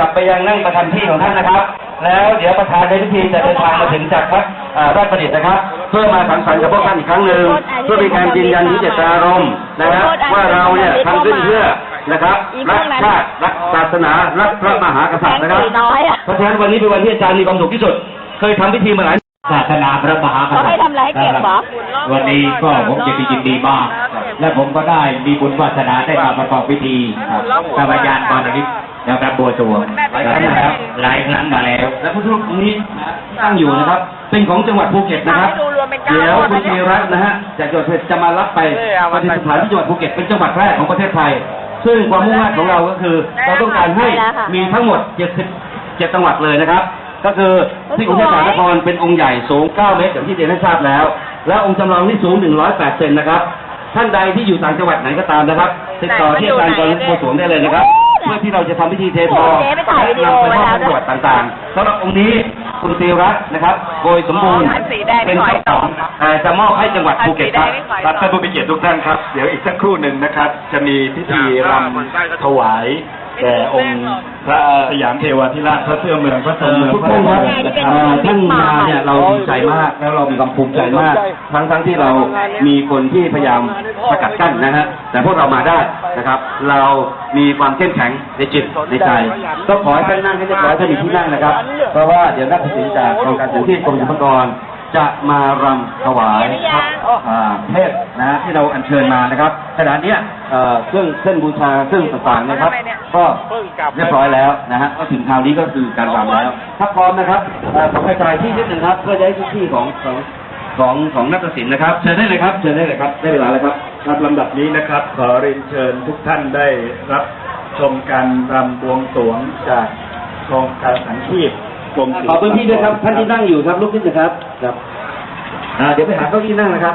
กลับไปยังนั่งประจำที่ของท่านนะครับ แล้วเดี๋ยวประธานในพิธีจะเดินทางมาถึงจากวัดอ่าราชประดิษฐ์นะครับ เพื่อมาสังสรรค์กับพวกท่านอีกครั้งหนึ่งเพื่อเป็นการยืนยันถึงเจตนารมณ์นะครับว่าเราเนี่ยทำขึ้นเพื่อนะครับรักชาติรักศาสนารักพระมหากษัตริย์นะครับน้อยอะเพราะฉะนั้นวันนี้เป็นวันที่อาจารย์มีความสุขที่สุด เคยทำพิธีมาหลายศาสนาพระมหากษัตริย์เขาให้ทำอะไรให้เก็บเหรอวันนี้ก็ผมจะมียินดีมาก และผมก็ได้มีบุญวาสนาได้มาประกอบพิธีธรรมยานตอนนี้ นะครับบัวสรวงนะครับหลายครั้งมาแล้ว และผู้ทุกนี้ตั้งอยู่นะครับ เป็นของจังหวัดภูเก็ตนะครับเดี๋ยวคุณธีรัตน์นะฮะจากจังหวัดภูเก็ตจะมารับไปปฏิสถานที่จังหวัดภูเก็ตเป็นจังหวัดแรกของประเทศไทย ซึ่งความมุ่งมั่นของเราก็คือ เราต้องการให้มีทั้งหมด77จังหวัดเลยนะครับ ก็คือที่กรุงเทพมหานครเป็นองค์ใหญ่สูง 9 เมตรอย่างที่เรียนให้ทราบแล้ว และองค์จำลองที่สูง 108 เซนนะครับ ท่านใดที่อยู่ต่างจังหวัดไหนก็ตามนะครับ ติดต่อที่อาจารย์กรณ์บัวสวงได้เลยนะครับเพื่อที่เราจะทำพิธีเททองเจ๊ไปถ่ายวิดีโอและนำไปมอบไว้แล้วให้จังหวัดต่างๆสำหรับองค์นี้คุณตีรัตน์นะครับโกยสมบูรณ์อ๋อสีแดงเป็นไม่เจ้าขขอองงเอ่อจะมอบให้จังหวัดภูเก็ตครับ สีแดงไม่ขอ ครับท่านผู้มีเกียรติทุกท่านครับ เดี๋ยวอีกสักครู่หนึ่งนะครับ จะมีพิธีรำถวายแด่องค์พระสยามเทวาธิราชพระเสื้อเมืองพระทรงเมืองทุกพระท่านครับเมืองนะคเอ่รับอท่านมาเนี่ยเราดีใจมากแล้วเรามีความภูมิใจมาก ทั้งทั้งที่เรามีคนที่พยายามสกัดกั้นนะฮะแต่พวกเรามาได้ นะครับ เรามีความเข้มแข็งในจิตในใจ ก็ขอให้ท่านนั่งให้เรียบร้อยท่านมีที่นั่งนะครับ เพราะว่าเดี๋ยวนักศิลป์จากกองการสื่อที่กรมศิลปากรจะมารำถวายครับอ่าเทพนะฮะที่เราอัญเชิญมานะครับขณะเนี้ยเอ่อเครื่องเส้นบูชาเครื่องต่างๆนะครับ ก็เรียบร้อยแล้วนะฮะก็ถึงคราวนี้ก็คือการรำแล้ว ถ้าพร้อมนะครับเอ่อขอไปกลายที่นิดหนึ่งครับ เพื่อจะให้ทุกที่ของของของของนักศิลป์นะครับเชิญได้เลยครับเชิญได้เลยครับได้เวลาแล้วครับ ครับลำดับนี้นะครับขอเรียนเชิญทุกท่านได้รับชมการรำบวงสรวงจากโครงการสังคีตกรมศิลขอพื้นที่ด้วยครับท่านที่นั่งอยู่ครับลุกขึ้นนะครับครับอ่าเดี๋ยวไปหาเก้าอี้นั่งนะครับ